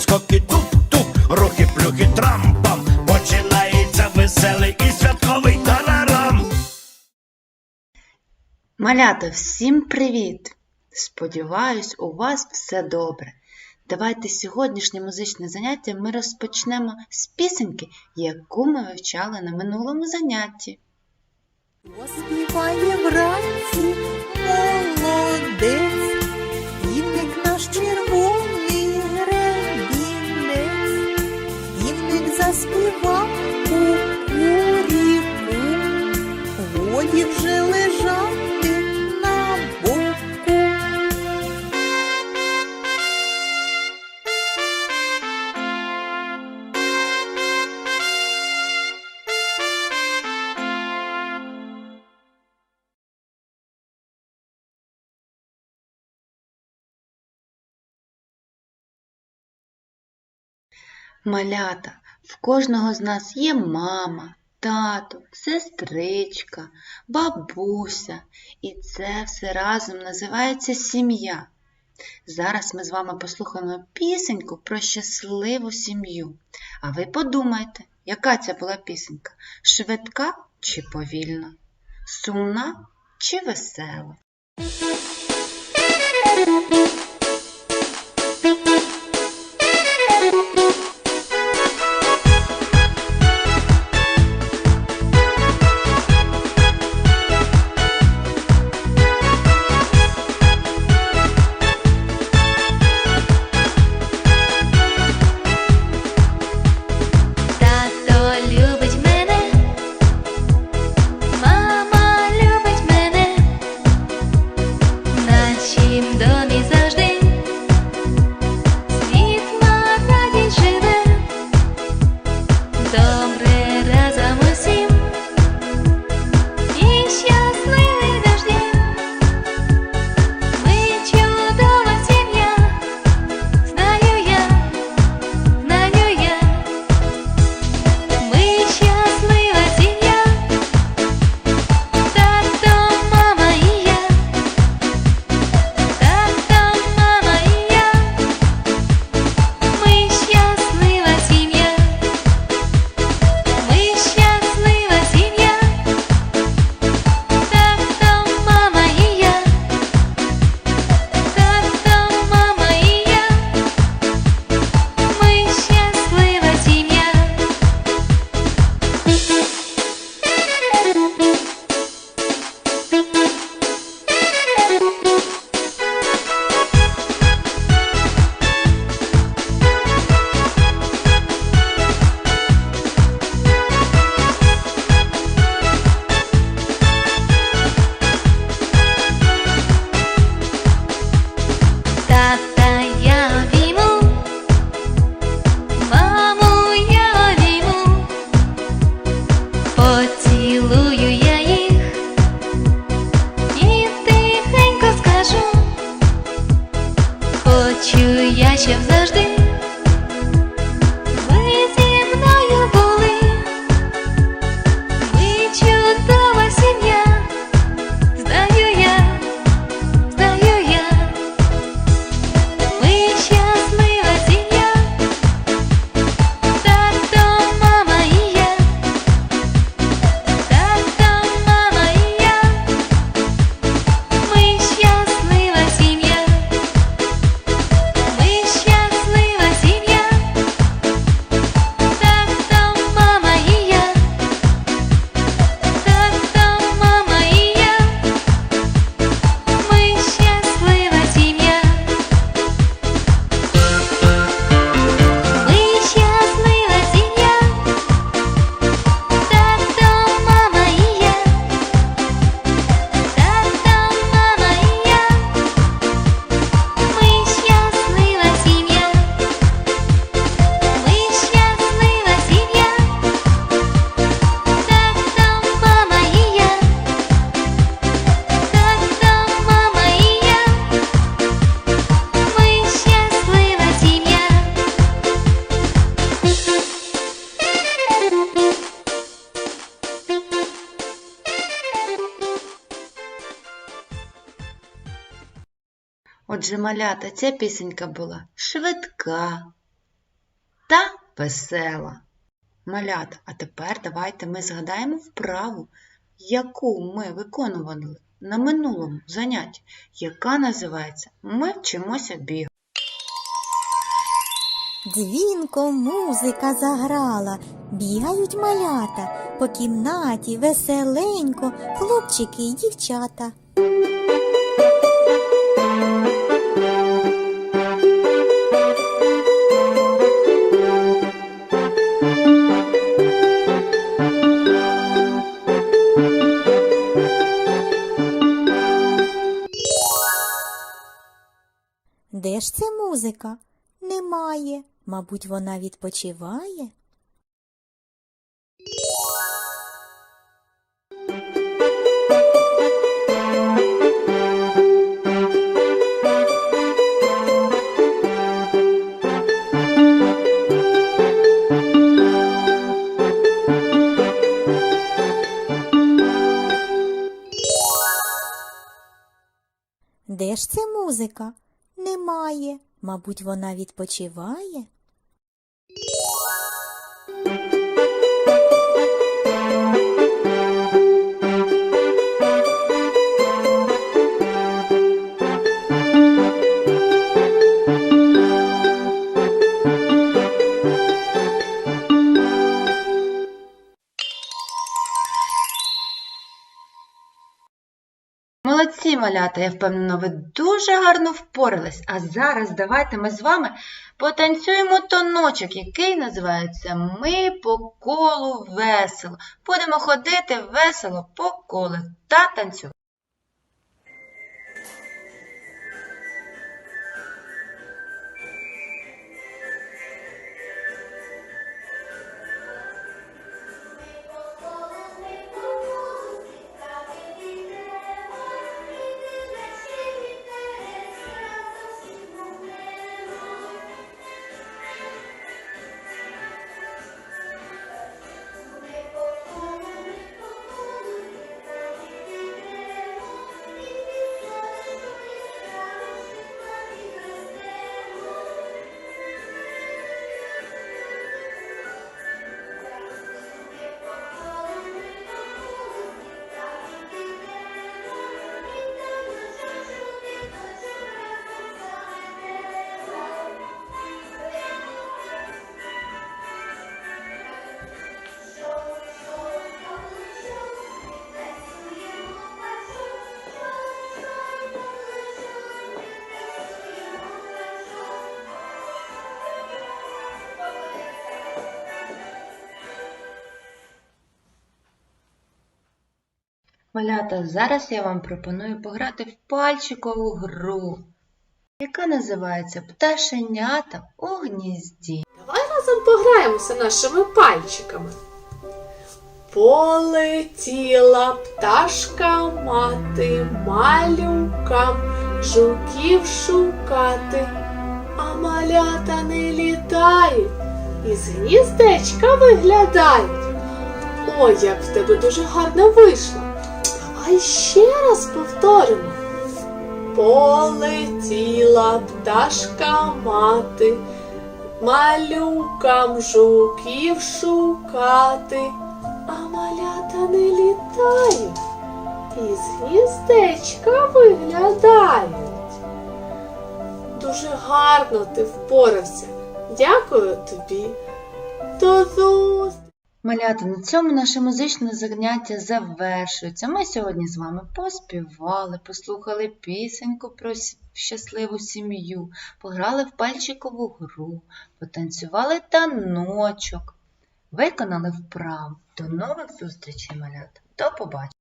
підскоки, туп-туп, руки, плюхи, трампам. Починається веселий і святковий тарарам. Малята, всім привіт! Сподіваюсь, у вас все добре. Давайте сьогоднішнє музичне заняття ми розпочнемо з пісеньки, яку ми вивчали на минулому занятті. Оспіває вранці молодець. Малята, в кожного з нас є мама, тато, сестричка, бабуся. І це все разом називається сім'я. Зараз ми з вами послухаємо пісеньку про щасливу сім'ю. А ви подумайте, яка це була пісенька? Швидка чи повільна? Сумна чи весела? Отже, малята ця пісенька була швидка та весела. Малята, а тепер давайте ми згадаємо вправу, яку ми виконували на минулому занятті, яка називається Ми вчимося бігати. Дзвінко музика заграла, бігають малята по кімнаті веселенько, хлопчики й дівчата. Де ж це музика? Немає. Мабуть, вона відпочиває. Де ж це музика? Немає. Мабуть, вона відпочиває. Молодці, малята, я впевнена, ви дуже гарно впорались. А зараз давайте ми з вами потанцюємо тоночок, який називається Ми по колу весело. Будемо ходити весело по колу та танцювати. Малята, зараз я вам пропоную пограти в пальчикову гру, яка називається Пташенята у гнізді. Давай разом пограємося нашими пальчиками. Полетіла пташка мати малюкам жуків шукати, а малята не літають, із гніздечка виглядають. Ой, як в тебе дуже гарно вийшло. Давай ще раз повторимо. Полетіла пташка мати малюкам жуків шукати, а малята не літають, із гніздечка виглядають. Дуже гарно ти впорався. Дякую тобі. До зустрічі! Малята, на цьому наше музичне заняття завершується. Ми сьогодні з вами поспівали, послухали пісеньку про щасливу сім'ю, пограли в пальчикову гру, потанцювали таночок, виконали вправу. До нових зустрічей, малята. До побачення!